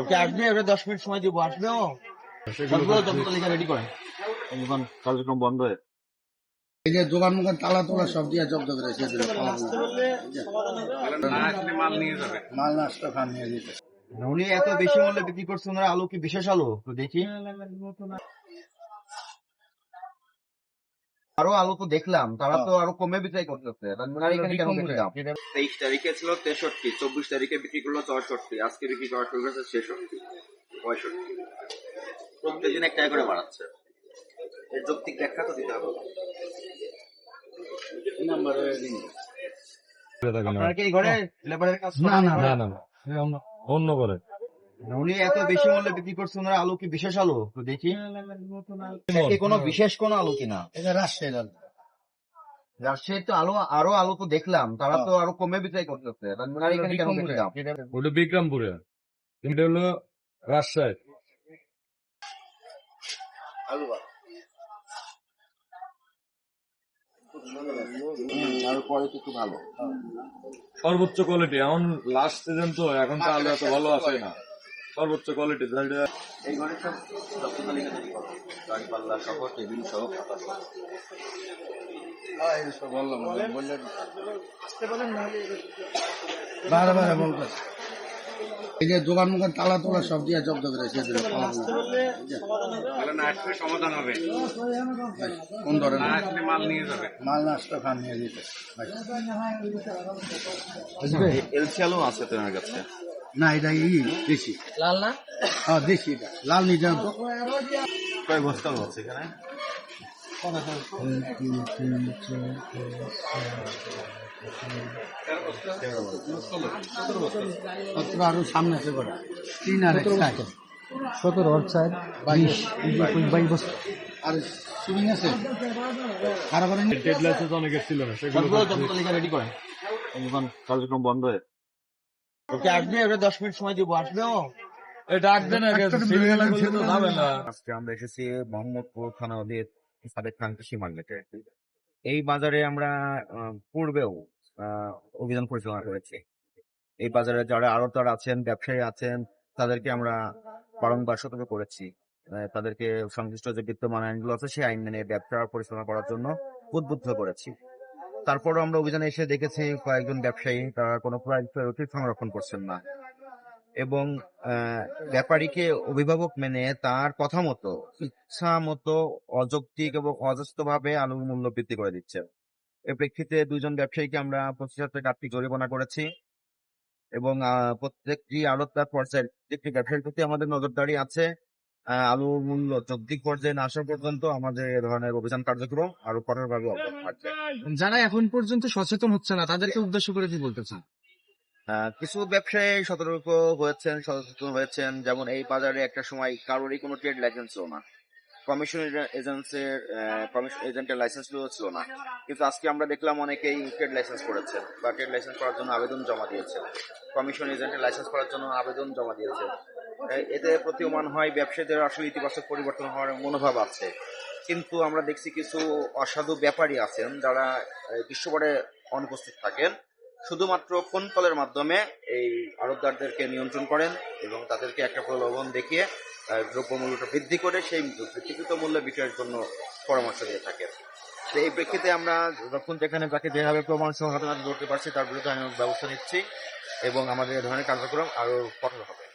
ওকে আসবে? ওকে দশ মিনিট সময় দিব আসবে ও? রেডি কার্যক্রম বন্ধ হয়ে। এই যে দোকান মোকান তালা তোলা সব দিয়ে জব্দ করে মাল নষ্ট খান নিয়ে যেতে। উনি এত বেশি মূল্যে বিক্রি করছে ওনার আলু কি বিশেষ আলু? তো দেখি। আরও আলু তো দেখলাম তারা তো আরও কমে বিক্রয় করতেছে দাম? তেইশ তারিখে ছিল তেষট্টি চব্বিশ তারিখে বিক্রি করল চৌষট্টি আজকে বিক্রি করা শুরু করেছে ছেষট্টি পঁয়ষট্টি। প্রত্যেকদিন এক টাকা করে বাড়াচ্ছে। এর যৌক্তিক ব্যাখ্যা তো দিতে হবে। আপনারা কি ঘরে লেবারের কাজ না, না, না না না অন্য করে উনি এত বেশি মূল্যে বিক্রি করছে ওনার আলু কি বিশেষ আলু? তো দেখি। কি কোনো বিশেষ কোনো আলু কিনা এটা রাজশাহী লাল রাজশাহীর তো আলু আরও আলু তো দেখলাম। তারা তো আরও কমে বিক্রয় করতেছে? ওটা বিক্রমপুরে। এটা হলো রাজশাহী। ভালো। সর্বোচ্চ কোয়ালিটি এখন লাস্ট সিজন তো এখন তো আলু এত ভালো আসে না। সর্বোচ্চ কোয়ালিটি এই ঘরে সব যত্ন তৈরি করো গাড়ি সহ টেবিল সহ খাতা সহ বললাম বারে বারে বলতেছে এই যে দোকান মোকান তালা তোলা সব দিয়ে জব্দ করে সেদিন সমাধান হবে কোন ধরনের মাল নিয়ে যাবে মাল নাস্তা খান নিয়ে যেতে এলসি আছে তোমার কাছে না এটা ই দেশি লাল না? হ্যাঁ দেশি এটা। লাল তো। কয় বস্তা আছে এখানে? আরও সামনে আছে কটা তিন আর এক সাইড। সতেরো আর চার বাইশ। বাইশ বছর আর সুইং আছে? খারাপ অনেকের ছিল না সেগুলো রেডি এখন কার্যক্রম বন্ধ হয়ে ওকে আসবে ওটা দশ মিনিট সময় দিব আসবে তো যাবে না। আজকে আমরা এসেছি মোহাম্মদপুর থানা অধীন কৃষি মার্কেটে এই বাজারে আমরা আহ, পূর্বেও আহ, অভিযান পরিচালনা করেছি। এই বাজারে যারা আড়তদার আছেন ব্যবসায়ী আছেন তাদেরকে আমরা বারংবার সতর্ক করেছি। আহ, তাদেরকে সংশ্লিষ্ট যে বিদ্যমান আইনগুলো আছে সেই আইন মেনে ব্যবসা পরিচালনা করার জন্য উদ্বুদ্ধ করেছি। তারপরও আমরা অভিযানে এসে দেখেছি কয়েকজন ব্যবসায়ী, তারা কোনো রসিদ সংরক্ষণ করছেন না। এবং ব্যাপারীকে অভিভাবক মেনে তার কথা মতো, ইচ্ছা মতো অযৌক্তিক এবং অযস্ত ভাবে আলুর মূল্য বৃদ্ধি করে দিচ্ছে। এর প্রেক্ষিতে দুইজন ব্যবসায়ীকে আমরা পঁচিশ হাজার টাকা আর্থিক জরিমানা করেছি এবং প্রত্যেকটি আড়তদার পর্যায়ে প্রত্যেকটি ব্যবসায়ীর প্রতি আমাদের নজরদারি আছে। আলুর মূল্য যৌক্তিক পর্যায়ে না আসা পর্যন্ত আমাদের এ ধরনের অভিযান কার্যক্রম আরও কঠোরভাবে অব্যাহত থাকবে। যারা এখন পর্যন্ত সচেতন হচ্ছে না তাদেরকে উদ্দেশ্য করে কি বলতে চান? কিছু ব্যবসায়ী সতর্ক হয়েছেন সচেতন হয়েছেন যেমন এই বাজারে একটা সময় কারোরই কোনো ট্রেড লাইসেন্স ছিল না কমিশন এজেন্সের কমিশন এজেন্টের লাইসেন্স ছিল না। কিন্তু আজকে আমরা দেখলাম অনেকেই ট্রেড লাইসেন্স করেছেন বা ট্রেড লাইসেন্স করার জন্য আবেদন জমা দিয়েছেন। কমিশন এজেন্টের লাইসেন্স করার জন্য আবেদন জমা দিয়েছেন। এ- এতে প্রতীয়মান হয়, ব্যবসায়ীদের আসলে ইতিবাচক পরিবর্তন হওয়ার মনোভাব আছে। কিন্তু আমরা দেখছি কিছু অসাধু ব্যাপারী আছেন যারা বিশ্ববারে অনুপস্থিত থাকেন। শুধুমাত্র ফোন কলের মাধ্যমে এই আড়তদারদেরকে নিয়ন্ত্রণ করেন এবং তাদেরকে একটা প্রলোভন দেখিয়ে দ্রব্যমূল্যটা বৃদ্ধি করে সেই বৃদ্ধিকৃত মূল্য বিক্রয়ের জন্য পরামর্শ দিয়ে থাকেন। তো এই প্রেক্ষিতে আমরা যখন যেখানে যাকে যেভাবে প্রমাণ নাতে ধরতে পারছি, তার বিরুদ্ধে আইনানুগ ব্যবস্থা নিচ্ছি এবং আমাদের এ ধরনের কার্যক্রম আরও কঠোর হবে।